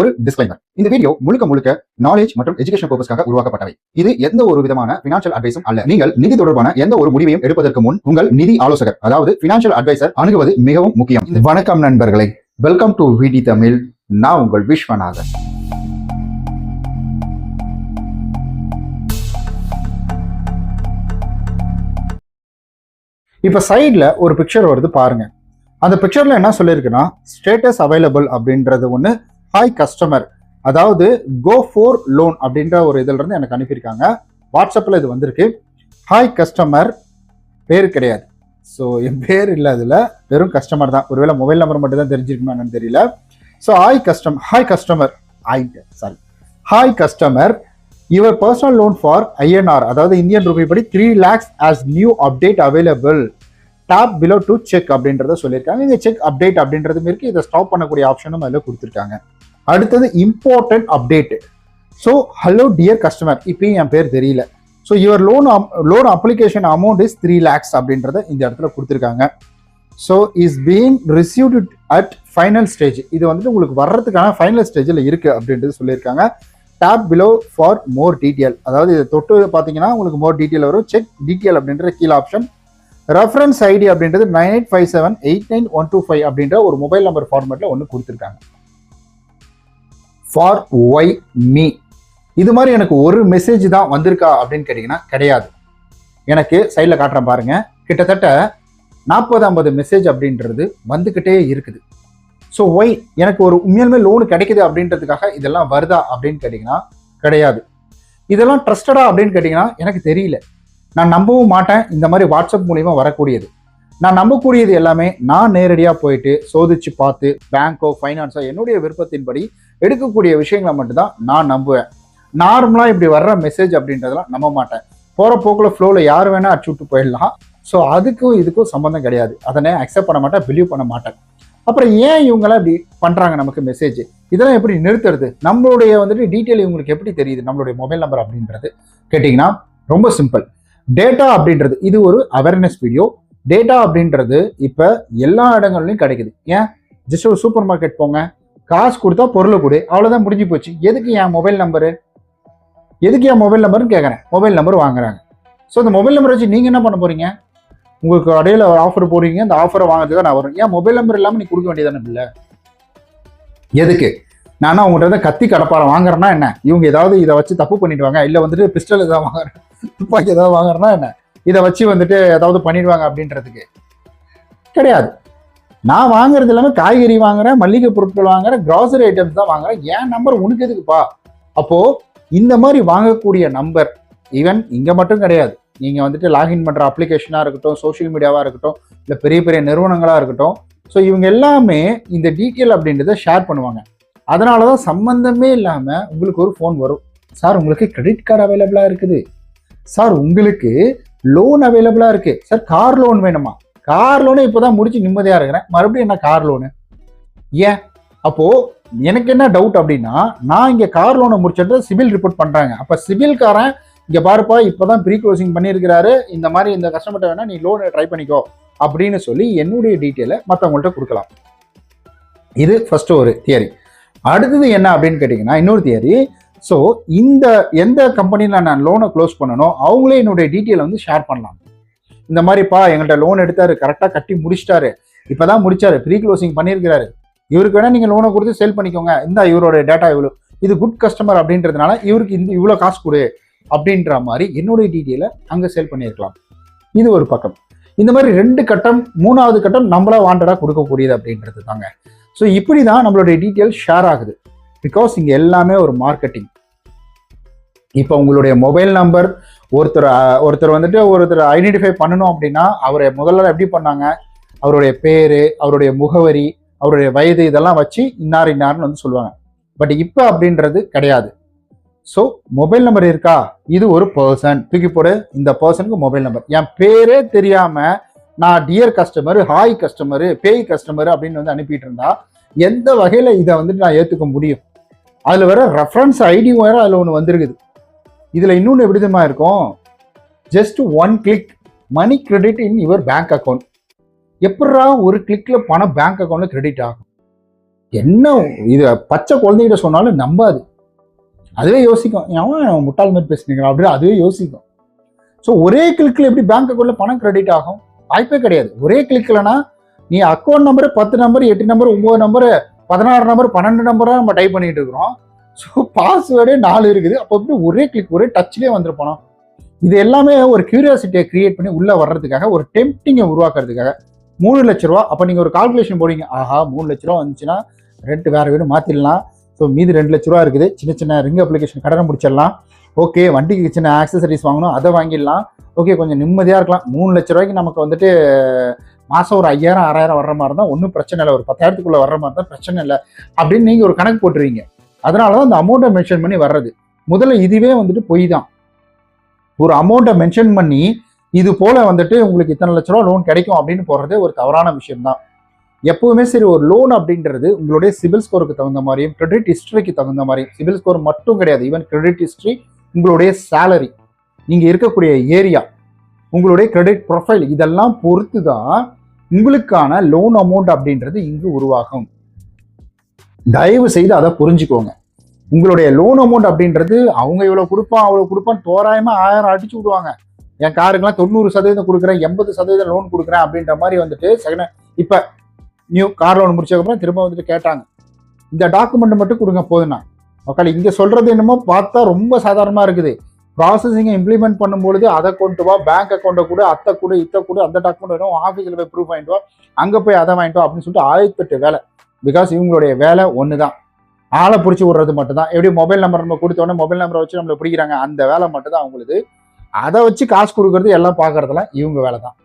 ஒரு டிஸ்க்ளைமர் இந்த வீடியோ முழுக்க முழுக்க நாலேஜ் மற்றும் எஜுகேஷன் பர்பஸ்க்காக உருவாக்கப்பட்டவை. இது எந்த ஒரு விதமான பினான்சியல் அட்வைஸும் அல்ல. நீங்கள் நிதி தொடர்பான எந்த ஒரு முடிவையும் எடுப்பதற்கு முன் உங்கள் நிதி ஆலோசகர் அதாவது பினான்சியல் அட்வைசர் அணுகுவது மிகவும் முக்கியம். வணக்கம் நண்பர்களே. வெல்கம் டு விடி தமிழ் நான் உங்கள் விஸ்வநாதன். இப்போ சைடில் ஒரு பிக்சர் வருது பாருங்க. அந்த பிக்சர்ல என்ன சொல்லியிருக்குன்னா ஸ்டேட்டஸ் அவைலபிள் அப்படின்றது ஒன்று ஹாய் கஸ்டமர் அதாவது கோ ஃபோர் லோன் அப்படின்ற ஒரு இதில் இருந்து எனக்கு அனுப்பியிருக்காங்க. வாட்ஸ்அப்பில் இது வந்திருக்கு. ஹாய் கஸ்டமர் பேர் கிடையாது. ஸோ என் பேர் இல்லை அதில். வெறும் கஸ்டமர் தான். ஒருவேளை மொபைல் நம்பர் மட்டும் தான் தெரிஞ்சிருக்குமான்னு தெரியல. So hi custom hi customer hi sorry hi customer your personal loan for INR அதாவது இந்தியன் ரூபி படி three lakhs as new update available tap below to check அப்படின்றத சொல்லியிருக்காங்க. இந்த செக் அப்டேட் அப்படின்றதும் இருக்குது இதை ஸ்டாப் பண்ணக்கூடிய ஆப்ஷனும் அதில் கொடுத்துருக்காங்க. அடுத்தது important update so hello dear customer இப்பயும் என் பேர் தெரியல. So your loan loan application amount is three lakhs அப்படின்றத இந்த இடத்துல கொடுத்துருக்காங்க. So is being received at final stage இது வந்துட்டு உங்களுக்கு வர்றதுக்கான ஃபைனல் ஸ்டேஜில் இருக்குது அப்படின்றது சொல்லியிருக்காங்க. Tap below for more detail அதாவது இதை தொட்டு பார்த்தீங்கன்னா உங்களுக்கு மோர் டீட்டெயில் வரும். செக் டீட்டெயில் அப்படின்ற கீழே ஆப்ஷன் ரெஃபரன்ஸ் ஐடி அப்படின்றது nine eight five seven eight nine one two five அப்படின்ற ஒரு மொபைல் நம்பர் ஃபார்மேட்டில் ஒன்று கொடுத்துருக்காங்க. ஃபார் ஒய் மீ இது மாதிரி எனக்கு ஒரு மெசேஜ் தான் வந்திருக்கா அப்படின்னு கேட்டிங்கன்னா கிடையாது. எனக்கு சைடில் காட்டுறேன் பாருங்கள் கிட்டத்தட்ட நாற்பது ஐம்பது மெசேஜ் அப்படின்றது வந்துக்கிட்டே இருக்குது. ஸோ ஒய் எனக்கு ஒரு உண்மையிலுமே லோனு கிடைக்குது அப்படின்றதுக்காக இதெல்லாம் வருதா அப்படின்னு கேட்டிங்கன்னா கிடையாது. இதெல்லாம் ட்ரஸ்டடா அப்படின்னு கேட்டிங்கன்னா எனக்கு தெரியல. நான் நம்பவும் மாட்டேன். இந்த மாதிரி வாட்ஸ்அப் மூலிமா வரக்கூடியது. நான் நம்பக்கூடியது எல்லாமே நான் நேரடியாக போயிட்டு சோதிச்சு பார்த்து பேங்க்கோ ஃபைனான்ஸோ என்னுடைய விருப்பத்தின்படி எடுக்கக்கூடிய விஷயங்களை மட்டும்தான் நான் நம்புவேன். நார்மலாக இப்படி வர்ற மெசேஜ் அப்படின்றதெல்லாம் நம்ப மாட்டேன். போகிற போக்கில் ஃப்ளோவில் யார் வேணால் அடிச்சு விட்டு போயிடலாம். ஸோ அதுக்கும் இதுக்கும் சம்மந்தம் கிடையாது. அதனை அக்செப்ட் பண்ண மாட்டேன் பிலீவ் பண்ண மாட்டேன். அப்புறம் ஏன் இவங்களாம் இப்படி பண்ணுறாங்க நமக்கு மெசேஜ் இதெல்லாம் எப்படி நிறுத்துறது? நம்மளுடைய வந்துட்டு டீட்டெயில் இவங்களுக்கு எப்படி தெரியுது? நம்மளுடைய மொபைல் நம்பர் அப்படின்றது. கேட்டிங்கன்னா ரொம்ப சிம்பிள் டேட்டா அப்படின்றது இது ஒரு அவேர்னஸ் வீடியோ டேட்டா அப்படின்றது இப்போ எல்லா இடங்கள்லையும் கிடைக்குது. ஏன்? ஜஸ்ட் ஒரு சூப்பர் மார்க்கெட் போங்க. காசு கொடுத்தா பொருளை கொடு. அவ்வளோதான் முடிஞ்சு போச்சு. எதுக்கு என் மொபைல் நம்பரு எதுக்கு என் மொபைல் நம்பர்னு கேட்குறேன் மொபைல் நம்பர் வாங்குறாங்க. ஸோ இந்த மொபைல் நம்பர் வச்சு நீங்கள் என்ன பண்ண போறீங்க? உங்களுக்கு இடையில ஒரு ஆஃபர் போடுறீங்க. அந்த ஆஃபரை வாங்குறதுக்கு நான் வரும் ஏன் மொபைல் நம்பர் இல்லாமல் நீ கொடுக்க வேண்டியதானே இல்லை எதுக்கு? நானும் அவங்ககிட்ட இருந்து கத்தி கடப்பாரம் வாங்குறேன்னா என்ன? இவங்க ஏதாவது இதை வச்சு தப்பு பண்ணிடுவாங்க. இல்லை வந்துட்டு பிஸ்டல் ஏதாவது வாங்குறேன் துப்பாக்கி ஏதாவது வாங்குறேன்னா என்ன? இதை வச்சு வந்துட்டு ஏதாவது பண்ணிடுவாங்க அப்படின்றதுக்கு. கிடையாது. நான் வாங்குறது எல்லாமே காய்கறி வாங்குறேன் மல்லிகை பொருட்கள் வாங்குறேன் கிராசரி ஐட்டம்ஸ் தான் வாங்குறேன். என் நம்பர் உனக்கு எதுக்குப்பா? அப்போ இந்த மாதிரி வாங்கக்கூடிய நம்பர் ஈவன் இங்கே மட்டும் கிடையாது. நீங்கள் வந்துட்டு லாகின் பண்ணுற அப்ளிகேஷனாக இருக்கட்டும் சோஷியல் மீடியாவாக இருக்கட்டும் இல்லை பெரிய பெரிய நிறுவனங்களாக இருக்கட்டும் ஸோ இவங்க எல்லாமே இந்த டீட்டெயில் அப்படின்றத ஷேர் பண்ணுவாங்க. அதனால தான் சம்மந்தமே இல்லாமல் உங்களுக்கு ஒரு ஃபோன் வரும். சார் உங்களுக்கு கிரெடிட் கார்டு அவைலபிளாக இருக்குது. சார் உங்களுக்கு லோன் அவைலபிளாக இருக்குது சார் கார் லோன் வேணுமா? கார் லோனு இப்போ தான் முடிச்சு நிம்மதியாக இருக்கிறேன். மறுபடியும் என்ன கார் லோனு ஏன்? அப்போது எனக்கு என்ன டவுட் அப்படின்னா நான் இங்கே கார் லோனை முடிச்சிட்டு சிவில் ரிப்போர்ட் பண்ணுறாங்க அப்போ சிவில்காரன் இங்கே பாருப்பா இப்போ தான் ப்ரீ க்ளோசிங் பண்ணியிருக்கிறாரு. இந்த மாதிரி இந்த கஸ்டமர்கிட்ட வேணால் நீ லோனை ட்ரை பண்ணிக்கோ அப்படின்னு சொல்லி என்னுடைய டீட்டெயிலை மற்றவங்கள்ட்ட கொடுக்கலாம். இது ஃபஸ்ட்டு ஒரு தியரி அடுத்தது என்ன அப்படின்னு கேட்டிங்கன்னா இன்னொரு தியரி ஸோ இந்த எந்த கம்பெனியில் நான் லோனை க்ளோஸ் பண்ணனோ அவங்களே என்னுடைய டீட்டெயில் வந்து ஷேர் பண்ணலாம். இந்த மாதிரிப்பா எங்கள்கிட்ட லோன் எடுத்தாரு கரெக்டாக கட்டி முடிச்சிட்டாரு. இப்போ தான் முடிச்சாரு ப்ரீ க்ளோசிங் பண்ணியிருக்கிறாரு. இவருக்கு வேணால் நீங்கள் லோனை கொடுத்து சேல் பண்ணிக்கோங்க. இந்த இவரோட டேட்டா இவ்வளோ. இது குட் கஸ்டமர் அப்படின்றதுனால இவருக்கு இந்த இவ்வளோ காசு கொடு அப்படின்ற மாதிரி என்னுடைய டீட்டெயிலை அங்கே சேல் பண்ணியிருக்கலாம். இது ஒரு பக்கம். இந்த மாதிரி ரெண்டு கட்டம் மூணாவது கட்டம் நம்மளா வாண்டடாக கொடுக்கக்கூடியது அப்படின்றது தாங்க ஸோ இப்படி தான் நம்மளுடைய டீட்டெயில் ஷேர் ஆகுது. பிகாஸ் இங்கே எல்லாமே ஒரு மார்க்கெட்டிங் இப்போ உங்களுடைய மொபைல் நம்பர் ஒருத்தர் ஒருத்தர் வந்துட்டு ஒருத்தர் ஐடென்டிஃபை பண்ணணும் அப்படின்னா அவரை முதல்ல எப்படி பண்ணாங்க? அவருடைய பேர் அவருடைய முகவரி அவருடைய வயது இதெல்லாம் வச்சு இன்னார் இன்னார்னு வந்து சொல்லுவாங்க. பட் இப்போ அப்படின்றது கிடையாது. ஸோ மொபைல் நம்பர் இருக்கா? இது ஒரு பர்சன் தூக்கி போடு. இந்த பர்சனுக்கு மொபைல் நம்பர் என் பேரே தெரியாமல் நான் டியர் கஸ்டமர் ஹாய் கஸ்டமரு பேய் கஸ்டமர் அப்படின்னு வந்து அனுப்பிட்டு இருந்தா எந்த வகையில் இதை வந்துட்டு நான் ஏற்றுக்க முடியும்? அதில் வர ரெஃபரன்ஸ் ஐடி வேறு அதில் ஒன்று வந்திருக்குது. இதில் இன்னொன்று எப்படி தெரியுமா இருக்கும்? Just one click money credit in your bank account எப்படா ஒரு கிளிக்கில் பணம் பேங்க் அக்கௌண்ட்டில் கிரெடிட் ஆகும்? என்ன இது பச்சை குழந்தைகிட்ட சொன்னாலும் நம்பாது. அதுவே யோசிக்கும். அவன் முட்டாள் மாதிரி பேசுனீங்க அப்படின்னு அதுவே யோசிக்கும். ஸோ ஒரே கிளிக்கில் எப்படி பேங்க் அக்கௌண்ட்டில் பணம் கிரெடிட் ஆகும்? வாய்ப்பே கிடையாது. ஒரே கிளிக்கில்னா நீ அக்கௌண்ட் நம்பர் பத்து நம்பர் எட்டு நம்பர் ஒம்பது நம்பர் பதினாறு நம்பர் பன்னெண்டு நம்பராக நம்ம டைப் பண்ணிட்டு இருக்கிறோம். ஸோ பாஸ்வேர்டே நாலு இருக்குது. அப்போ எப்படி ஒரே கிளிக் ஒரே டச்லேயே வந்துருப்போம் இது எல்லாமே ஒரு கியூரியாசிட்டியை கிரியேட் பண்ணி உள்ளே வர்றதுக்காக ஒரு டெம்டிங்கை உருவாக்குறதுக்காக. மூணு லட்ச ரூபா. அப்போ நீங்கள் ஒரு கால்குலேஷன் போடுவீங்க ஆஹா மூணு லட்ச ரூபா வந்துச்சுன்னா ரெண்டு வேறு வீடு மாற்றிடலாம் ஸோ மீதி ரெண்டு லட்ச ரூபா இருக்குது. சின்ன சின்ன ரிங் அப்ளிகேஷன் கடனை முடிச்சிடலாம். ஓகே வண்டிக்கு சின்ன ஆக்சசரிஸ் வாங்கணும். அதை வாங்கிடலாம். ஓகே கொஞ்சம் நிம்மதியாக இருக்கலாம். மூணு லட்ச ரூபாய்க்கு நமக்கு வந்துட்டு மாதம் ஒரு ஐயாயிரம் ஆறாயிரம் வர்ற மாதிரி தான் ஒன்றும் பிரச்சனை இல்லை. ஒரு பத்தாயிரத்துக்குள்ளே வர்ற மாதிரி தான் பிரச்சனை இல்லை. அப்படின்னு நீங்கள் ஒரு கணக்கு போட்டுருவீங்க. அதனால தான் அந்த அமௌண்ட்டை மென்ஷன் பண்ணி வர்றது. முதல்ல இதுவே வந்துட்டு பொய் தான். ஒரு அமௌண்ட்டை மென்ஷன் பண்ணி இது போல் வந்துட்டு உங்களுக்கு இத்தனை லட்ச ரூபா லோன் கிடைக்கும் அப்படின்னு போடுறது ஒரு தவறான விஷயம் தான். எப்பவுமே சரி ஒரு லோன் அப்படின்றது உங்களுடைய சிபில் ஸ்கோருக்கு தகுந்த மாதிரியும் கிரெடிட் ஹிஸ்டரிக்கு தகுந்த மாதிரியும். சிபில் ஸ்கோர் மட்டும் கிடையாது. ஈவன் கிரெடிட் ஹிஸ்ட்ரி உங்களுடைய சேலரி நீங்கள் இருக்கக்கூடிய ஏரியா உங்களுடைய கிரெடிட் ப்ரொஃபைல் இதெல்லாம் பொறுத்து தான் உங்களுக்கான லோன் அமௌண்ட் அப்படின்றது இங்கு உருவாகும். தயவு செய்து அதை புரிஞ்சுக்கோங்க. உங்களுடைய லோன் அமௌண்ட் அப்படின்றது அவங்க இவ்வளோ கொடுப்பான் அவ்வளோ கொடுப்பான் தோராயமாக ஆயிரம் அடிச்சு விடுவாங்க. என் காருக்கெல்லாம் தொண்ணூறு சதவீதம் கொடுக்குறேன் எண்பது சதவீதம் லோன் கொடுக்குறேன் அப்படின்ற மாதிரி வந்துட்டு செகண்ட் இப்போ நியூ கார் லோன் முடிச்சதுக்கப்புறம் திரும்ப வந்துட்டு கேட்டாங்க. இந்த டாக்குமெண்ட் மட்டும் கொடுங்க போதுண்ணா மக்கள் இங்கே சொல்கிறது என்னமோ பார்த்தா ரொம்ப சாதாரணமாக இருக்குது. ப்ராசஸிங்கை இம்ப்ளிமெண்ட் பண்ணும்பொழுது அதை கொண்டு வா பேங்க் அக்கௌண்ட்டை கூட அத்தை கூட இத்தை கூட அந்த டாக்குமெண்ட் வேணும் ஆஃபீஸில் போய் ப்ரூஃப் வாங்கிட்டு வா அங்கே போய் அதை வாங்கிட்டு வா அப்படின்னு சொல்லிட்டு ஆயிரத்தெட்டு வேலை. பிகாஸ் இவங்களுடைய வேலை ஒன்று தான் ஆளை பிடிச்சி விடுறது மட்டும் தான் எப்படி மொபைல் நம்பர் நம்ம கொடுத்தோடனே மொபைல் நம்பரை வச்சு நம்மளை பிடிக்கிறாங்க அந்த வேலை மட்டும்தான் அவங்களுக்கு. அதை வச்சு காசு கொடுக்கறது எல்லாம் பார்க்கறதுலாம் இவங்க வேலை தான்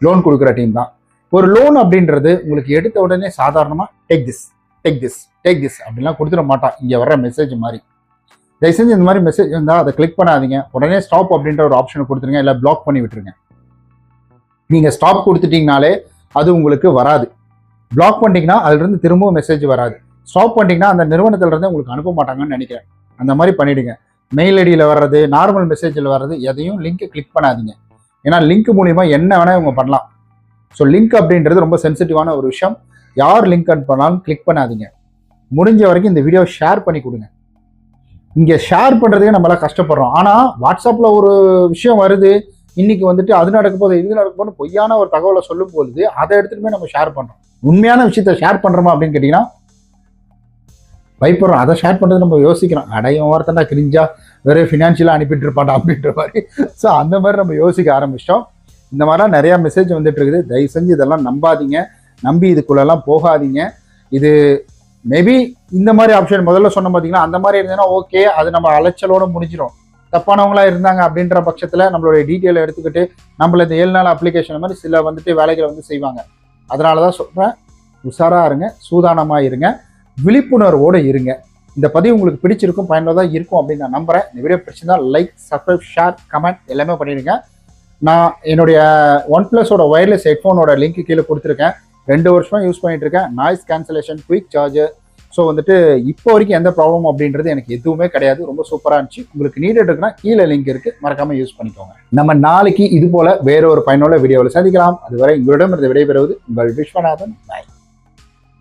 லோன் கொடுக்குற டீம் தான். ஒரு லோன் அப்படின்றது உங்களுக்கு எடுத்த உடனே சாதாரணமாக take this take this take this அப்படிலாம் கொடுத்துட மாட்டான். இங்கே வர்ற மெசேஜ் மாதிரி. தயவு செஞ்சு இந்த மாதிரி மெசேஜ் இருந்தால் அதை கிளிக் பண்ணாதீங்க. உடனே ஸ்டாப் அப்படின்ற ஒரு ஆப்ஷனை கொடுத்துருங்க. இல்லை பிளாக் பண்ணி விட்டுருங்க. நீங்கள் ஸ்டாப் கொடுத்துட்டீங்கனாலே அது உங்களுக்கு வராது. பிளாக் பண்ணிட்டீங்கன்னா அதுலேருந்து திரும்பவும் மெசேஜ் வராது. ஸ்டாப் பண்ணிட்டீங்கன்னா அந்த நிறுவனத்திலேருந்து உங்களுக்கு அனுப்ப மாட்டாங்கன்னு நினைக்கிறேன். அந்த மாதிரி பண்ணிவிடுங்க மெயில் ஐடியில் வர்றது நார்மல் மெசேஜில் வர்றது எதையும் லிங்க்கை கிளிக் பண்ணாதீங்க. ஏன்னா லிங்க் மூலிமா என்ன வேணால் இவங்க பண்ணலாம். ஸோ லிங்க் அப்படின்றது ரொம்ப சென்சிட்டிவான ஒரு விஷயம். யார் லிங்க் அட் பண்ணாலும் கிளிக் பண்ணாதீங்க. முடிஞ்ச வரைக்கும் இந்த வீடியோ ஷேர் பண்ணி கொடுங்க. இங்கே ஷேர் பண்ணுறதுக்கே நம்மளாம் கஷ்டப்படுறோம். ஆனால் வாட்ஸ்அப்பில் ஒரு விஷயம் வருது. இன்னைக்கு வந்துட்டு அது நடக்க போது இது நடக்க போது பொய்யான ஒரு தகவலை சொல்லும் பொழுது அதை எடுத்துகிட்டு போய் நம்ம ஷேர் பண்ணுறோம் உண்மையான விஷயத்த ஷேர் பண்ணுறோமா அப்படின்னு கேட்டிங்கன்னா பயப்படுறோம். அதை ஷேர் பண்ணுறது நம்ம யோசிக்கிறோம். அடையும் வார்த்தைனா கிரிஞ்சா வேற ஃபினான்ஷியலாக அனுப்பிட்டு இருப்பாண்டா அப்படின்ற மாதிரி. ஸோ அந்த மாதிரி நம்ம யோசிக்க ஆரம்பிச்சிட்டோம். இந்த மாதிரிலாம் நிறையா மெசேஜ் வந்துட்டு இருக்குது. தயவு செஞ்சு இதெல்லாம் நம்பாதீங்க. நம்பி இதுக்குள்ளெல்லாம் போகாதீங்க. இது மேபி இந்த மாதிரி ஆப்ஷன் முதல்ல சொன்ன பார்த்தீங்கன்னா அந்த மாதிரி இருந்ததுன்னா ஓகே அது நம்ம அலைச்சலோட முடிஞ்சிடும் தப்பானவங்களா இருந்தாங்க அப்படின்ற பட்சத்தில் நம்மளுடைய டீட்டெயிலை எடுத்துக்கிட்டு நம்மள இந்த ஏழு நாள் அப்ளிகேஷன் மாதிரி சில வந்துட்டு வேலைகளை வந்து செய்வாங்க. அதனால தான் சொல்கிறேன் உஷாராக இருங்க சூதானமாக இருங்க விழிப்புணர்வோடு இருங்க. இந்த பதிவு உங்களுக்கு பிடிச்சிருக்கும் பயனுள்ளதாக இருக்கும் அப்படின்னு நான் நம்புகிறேன் இந்த வீடியோ பிடிச்சிருந்தா லைக் சப்ஸ்கிரைப் ஷேர் கமெண்ட் எல்லாமே பண்ணிடுங்க. நான் என்னுடைய ஒன் ப்ளஸோட ஒயர்லெஸ் ஹெட்ஃபோனோட லிங்க் கீழே கொடுத்துருக்கேன். ரெண்டு வருஷமாக யூஸ் பண்ணிட்டு இருக்கேன் noise cancellation quick charger so வந்துட்டு இப்போ வரைக்கும் எந்த ப்ராப்ளம் அப்படின்றது எனக்கு எதுவுமே கிடையாது. ரொம்ப சூப்பராக இருந்துச்சு. உங்களுக்கு நீடட் இருக்குன்னா கீழே லிங்க் இருக்குது மறக்காமல் யூஸ் பண்ணிக்கோங்க. நம்ம நாளைக்கு இது போல் வேற ஒரு பயனுள்ள வீடியோவில் சந்திக்கலாம். அதுவரை உங்களிடம் இருந்து விடைபெறுவது உங்கள் விஸ்வநாதன். நாய்